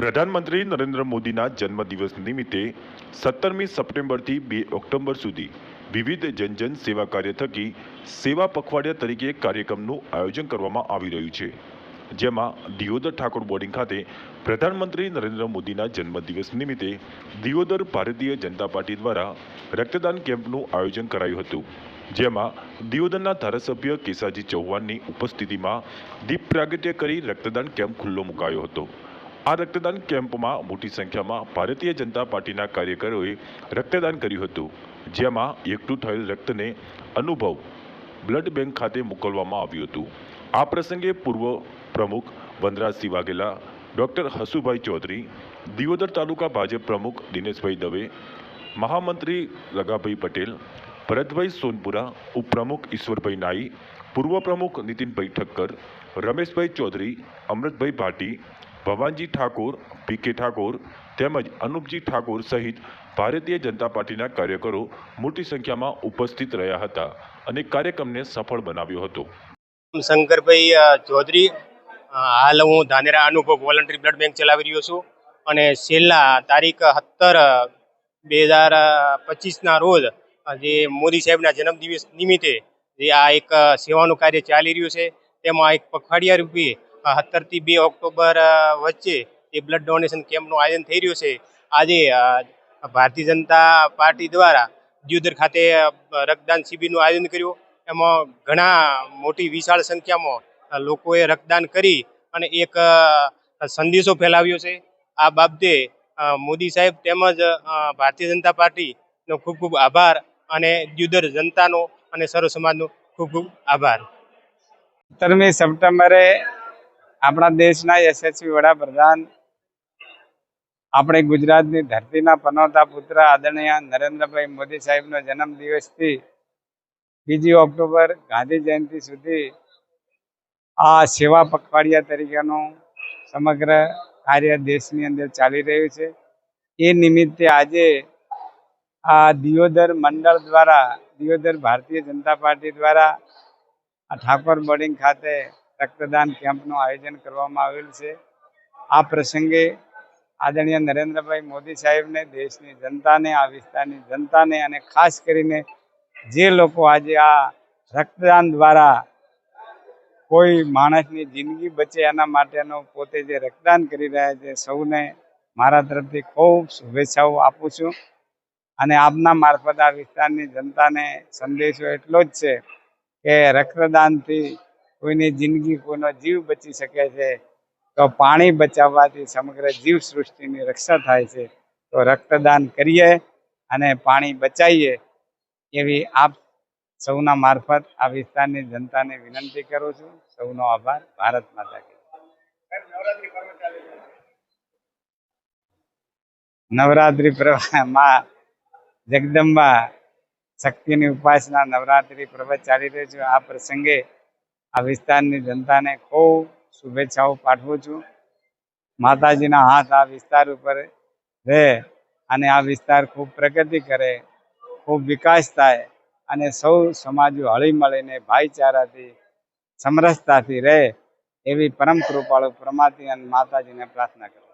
પ્રધાનમંત્રી નરેન્દ્ર મોદીના જન્મદિવસ નિમિત્તે સત્તરમી સપ્ટેમ્બરથી બે ઓક્ટોબર સુધી વિવિધ જનજન સેવા કાર્ય થકી સેવા પખવાડિયા તરીકે કાર્યક્રમનું આયોજન કરવામાં આવી રહ્યું છે. જેમાં દિયોદર ઠાકોર બોર્ડિંગ ખાતે પ્રધાનમંત્રી નરેન્દ્ર મોદીના જન્મદિવસ નિમિત્તે દિયોદર ભારતીય જનતા પાર્ટી દ્વારા રક્તદાન કેમ્પનું આયોજન કરાયું હતું. જેમાં દિયોદરના ધારાસભ્ય કેસાજી ચૌહાણની ઉપસ્થિતિમાં દીપ પ્રાગટ્ય કરી રક્તદાન કેમ્પ ખુલ્લો મુકાયો હતો. આ રક્તદાન કેમ્પમાં મોટી સંખ્યામાં ભારતીય જનતા પાર્ટીના કાર્યકરોએ રક્તદાન કર્યું હતું, જેમાં એકઠું થયેલ રક્તને અનુભવ બ્લડ બેંક ખાતે મોકલવામાં આવ્યું હતું. આ પ્રસંગે પૂર્વ પ્રમુખ વનરાજસિંહ વાઘેલા, ડૉક્ટર હસુભાઈ ચૌધરી, દિયોદર તાલુકા ભાજપ પ્રમુખ દિનેશભાઈ દવે, મહામંત્રી રગાભાઈ પટેલ, ભરતભાઈ સોનપુરા, ઉપપ્રમુખ ઈશ્વરભાઈ નાઈ, પૂર્વ પ્રમુખ નીતિનભાઈ ઠક્કર, રમેશભાઈ ચૌધરી, અમૃતભાઈ ભાટી ભવાનજી ઠાકોર પીકે ઠાકોર તેમજ અનુપજી ઠાકોર સહિત ભારતીય જનતા પાર્ટીના કાર્યકરો મોટી સંખ્યામાં ઉપસ્થિત રહ્યા હતા અને કાર્યક્રમને સફળ બનાવ્યો હતો. શંકરભાઈ ચૌધરી હાલ હું ધાનેરા અનુભવ વોલન્ટરી બ્લડ બેંક ચલાવી રહ્યો છું અને છેલ્લા તારીખ સત્તર બે હજાર પચીસના રોજ જે મોદી સાહેબના જન્મદિવસ નિમિત્તે જે આ એક સેવાનું કાર્ય ચાલી રહ્યું છે તેમાં એક પખવાડિયા રૂપે સત્તરથી બે ઓક્ટોબર વચ્ચે એ બ્લડ ડોનેશન કેમ્પનું આયોજન થઈ રહ્યું છે, આજે ભારતીય જનતા પાર્ટી દ્વારા દિયોદર ખાતે રક્તદાન શિબિરનું આયોજન કર્યું. એમાં ઘણા મોટી વિશાળ સંખ્યામાં લોકોએ રક્તદાન કરી અને એક સંદેશો ફેલાવ્યો છે. આ બાબતે મોદી સાહેબ તેમજ ભારતીય જનતા પાર્ટીનો ખૂબ ખૂબ આભાર અને દ્યુદર જનતાનો અને સર્વ સમાજનો ખૂબ ખૂબ આભાર. સત્તરમી સપ્ટેમ્બરે આપણા દેશના યશસ્વી વડાપ્રધાન, આપણે ગુજરાતની ધરતીના પનોતા પુત્ર આદરણીય નરેન્દ્રભાઈ મોદી સાહેબનો જન્મ દિવસથી બીજી ઓક્ટોબર ગાંધી જયંતિ સુધી આ સેવા પખવાડિયા તરીકેનું સમગ્ર કાર્ય દેશની અંદર ચાલી રહ્યું છે. એ નિમિત્તે આજે આ દિયોદર મંડળ દ્વારા, દિયોદર ભારતીય જનતા પાર્ટી દ્વારા આ ઠાકોર બોર્ડિંગ ખાતે રક્તદાન કેમ્પનું આયોજન કરવામાં આવેલ છે. આ પ્રસંગે આદરણીય નરેન્દ્રભાઈ મોદી સાહેબને, દેશની જનતાને, આ વિસ્તારની જનતાને અને ખાસ કરીને જે લોકો આજે આ રક્તદાન દ્વારા કોઈ માણસની જિંદગી બચે એના માટેનો પોતે જે રક્તદાન કરી રહ્યા છે, સૌને મારા તરફથી ખૂબ શુભેચ્છાઓ આપું છું. અને આપના મારફત આ વિસ્તારની જનતાને સંદેશો એટલો જ છે કે રક્તદાનથી કોઈની જિંદગી કોઈનો જીવ બચી શકે છે, તો પાણી બચાવવાથી સમગ્ર જીવ સૃષ્ટિની રક્ષા થાય છે. તો રક્તદાન કરીએ અને પાણી બચાવીએ એવી આપ સૌના મારફત આ વિસ્તારની જનતાને વિનંતી કરું છું. સૌનો આભાર. ભારત માતા નવરાત્રિ માં જગદંબા શક્તિની ઉપાસના નવરાત્રિ પર્વ ચાલી રહ્યું છે. આ પ્રસંગે આ વિસ્તારની જનતાને ખૂબ શુભેચ્છાઓ પાઠવું છું. માતાજીના હાથ આ વિસ્તાર ઉપર રહે અને આ વિસ્તાર ખૂબ પ્રગતિ કરે, ખૂબ વિકાસ થાય અને સૌ સમાજો હળી મળીને ભાઈચારાથી, સમરસતાથી રહે એવી પરમ કૃપાળુ પ્રમાતી અને માતાજીને પ્રાર્થના કરું